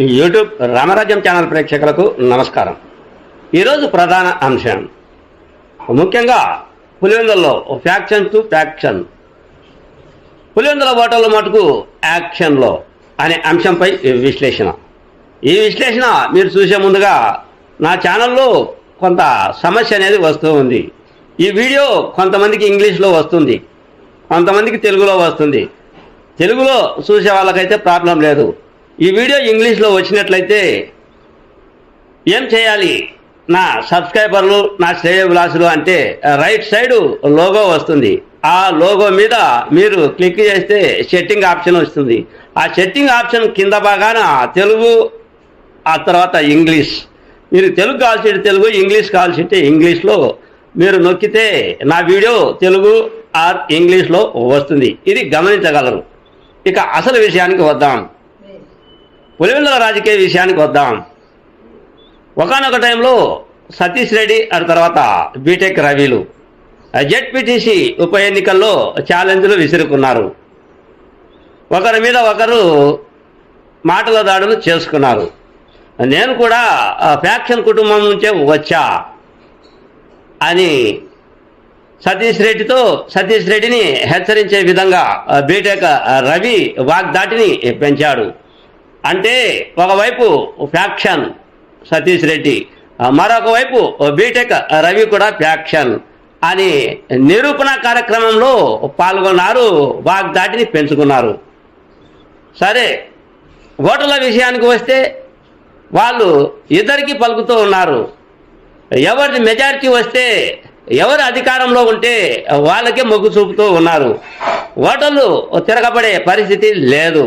YouTube రామరాజ్యం channel ప్రేక్షకులకు నమస్కారం. ఈరోజు ప్రధాన అంశం. ముఖ్యంగా పులివెందుల్లో ఫ్యాక్షన్ టు ఫ్యాక్షన్. పులివెందుల ఓటర్ల మటుకు యాక్షన్లో అనే అంశంపై విశ్లేషణ. ఈ విశ్లేషణ మీరు చూసే ముందుగా నా ఛానల్లో కొంత సమస్య అనేది వస్తూ ఉంది. ఈ వీడియో కొంతమందికి ఇంగ్లీష్లో వస్తుంది. కొంతమందికి తెలుగులో వస్తుంది. తెలుగులో చూసే వాళ్ళకైతే ప్రాబ్లం లేదు. ఈ వీడియో ఇంగ్లీష్లో వచ్చినట్లయితే ఏం చేయాలి? నా సబ్స్క్రైబర్లు నా శ్రేయభిలాసులు అంటే రైట్ సైడ్ లోగో వస్తుంది. ఆ లోగో మీద మీరు క్లిక్ చేస్తే సెట్టింగ్ ఆప్షన్ వస్తుంది. ఆ సెట్టింగ్ ఆప్షన్ కింద భాగాన తెలుగు ఆ తర్వాత ఇంగ్లీష్. మీరు తెలుగు కావాల్సి తెలుగు ఇంగ్లీష్ కావాల్సి ఇంగ్లీష్లో మీరు నొక్కితే నా వీడియో తెలుగు ఆర్ ఇంగ్లీష్లో వస్తుంది. ఇది గమనించగలరు. ఇక అసలు విషయానికి వద్దాం. పులివెందుల రాజకీయ విషయానికి వద్దాం. ఒకనొక టైంలో సతీష్ రెడ్డి ఆ తర్వాత బీటెక్ రవిలు. జెడ్పీటీసీ ఉప ఎన్నికల్లో ఛాలెంజ్లు విసురుకున్నారు. ఒకరి మీద ఒకరు మాటల దాడులు చేసుకున్నారు. నేను కూడా ఫ్యాక్షన్ కుటుంబం నుంచే వచ్చా అని సతీష్ రెడ్డితో సతీష్ రెడ్డిని హెచ్చరించే విధంగా బీటెక్ రవి వాగ్దాటిని పెంచాడు. అంటే ఒకవైపు ఫ్యాక్షన్ సతీష్ రెడ్డి మరొక వైపు బీటెక్ రవి కూడా ఫ్యాక్షన్ అని నిరూపణ కార్యక్రమంలో పాల్గొన్నారు వాగ్దాటిని పెంచుకున్నారు. సరే ఓటర్ల విషయానికి వస్తే వాళ్ళు ఇద్దరికి పలుకుతూ ఉన్నారు. ఎవరిది మెజారిటీ వస్తే ఎవరు అధికారంలో ఉంటే వాళ్ళకే మొగ్గు చూపుతూ ఉన్నారు. ఓటర్లు తిరగబడే పరిస్థితి లేదు.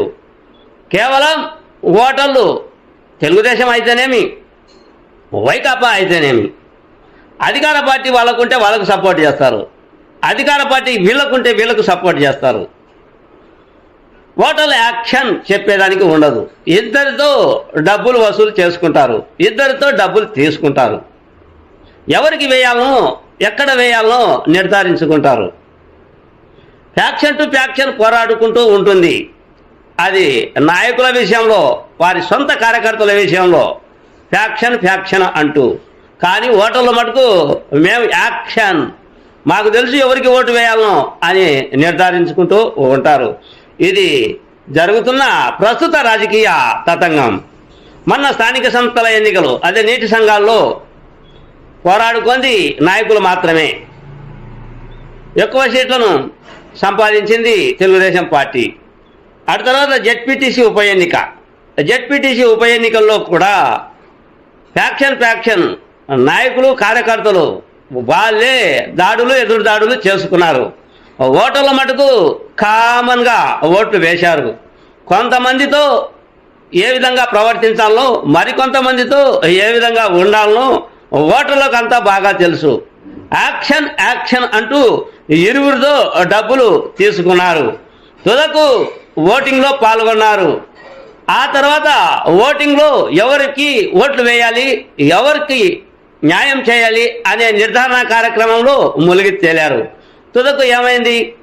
కేవలం ఓటర్లు తెలుగుదేశం అయితేనేమి వైకాపా అయితేనేమి అధికార పార్టీ వాళ్ళకుంటే వాళ్ళకు సపోర్ట్ చేస్తారు అధికార పార్టీ వీళ్ళకుంటే వీళ్ళకు సపోర్ట్ చేస్తారు. ఓటర్ల యాక్షన్ చెప్పేదానికి ఉండదు. ఇద్దరితో డబ్బులు వసూలు చేసుకుంటారు ఇద్దరితో డబ్బులు తీసుకుంటారు. ఎవరికి వేయాలనో ఎక్కడ వేయాలనో నిర్ధారించుకుంటారు. ఫ్యాక్షన్ టు ఫ్యాక్షన్ పోరాడుకుంటూ ఉంటుంది. అది నాయకుల విషయంలో వారి సొంత కార్యకర్తల విషయంలో ఫ్యాక్షన్ ఫ్యాక్షన్ అంటూ. కానీ ఓటర్ల మటుకు మేము యాక్షన్. మాకు తెలుసు ఎవరికి ఓటు వేయాలనో అని నిర్ధారించుకుంటూ ఉంటారు. ఇది జరుగుతున్న ప్రస్తుత రాజకీయ తతంగం. మన స్థానిక సంస్థల ఎన్నికలు అదే నీటి సంఘాల్లో పోరాడుకుంది నాయకులు మాత్రమే. ఎక్కువ సీట్లను సంపాదించింది తెలుగుదేశం పార్టీ. ఆ తర్వాత జెడ్పీటీసీ ఉప ఎన్నిక. జెడ్పీటీసీ ఉప ఎన్నికల్లో కూడా ఫ్యాక్షన్ ఫ్యాక్షన్ నాయకులు కార్యకర్తలు వాళ్ళే దాడులు ఎదురు దాడులు చేసుకున్నారు. ఓటర్ల మటుకు కామన్గా ఓట్లు వేశారు. కొంతమందితో ఏ విధంగా ప్రవర్తించాలనో మరికొంతమందితో ఏ విధంగా ఉండాలనో ఓటర్లకు అంతా బాగా తెలుసు. యాక్షన్ యాక్షన్ అంటూ ఇరువురితో డబ్బులు తీసుకున్నారు. తుదకు ఓటింగ్లో పాల్గొన్నారు. ఆ తర్వాత ఓటింగ్లో ఎవరికి ఓట్లు వేయాలి ఎవరికి న్యాయం చేయాలి అనే నిర్ధారణ కార్యక్రమంలో మునిగి తేలారు. తుదకు ఏమైంది?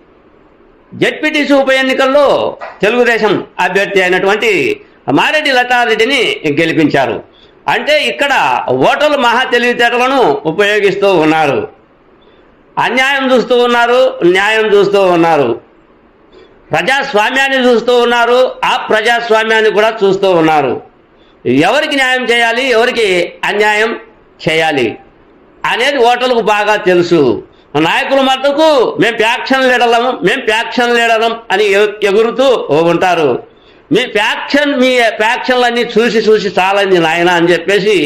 జడ్పీటీసీ ఉప ఎన్నికల్లో తెలుగుదేశం అభ్యర్థి అయినటువంటి మారెడ్డి లతారెడ్డిని గెలిపించారు. అంటే ఇక్కడ ఓటర్లు మహా తెలివితేటలను ఉపయోగిస్తూ ఉన్నారు. అన్యాయం చూస్తూ ఉన్నారు న్యాయం చూస్తూ ఉన్నారు. ప్రజాస్వామ్యాన్ని చూస్తూ ఉన్నారు ఆ ప్రజాస్వామ్యాన్ని కూడా చూస్తూ ఉన్నారు. ఎవరికి న్యాయం చేయాలి ఎవరికి అన్యాయం చేయాలి అనేది ఓటర్లకు బాగా తెలుసు. నాయకులు మటుకు మేము ఫ్యాక్షన్ లీడర్లము మేము ఫ్యాక్షన్లు లీడరం అని ఎగురుతూ ఉంటారు. మీ ఫ్యాక్షన్ మీ ఫ్యాక్షన్లన్నీ చూసి చూసి చాలండి నాయన అని చెప్పేసి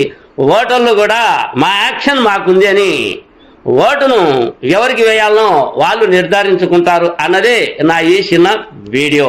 ఓటర్లు కూడా మా యాక్షన్ మాకుంది అని ఓటును ఎవరికి వేయాలనో వాళ్ళు నిర్ధారించుకుంటారు అన్నదే నా ఈ చిన్న వీడియో.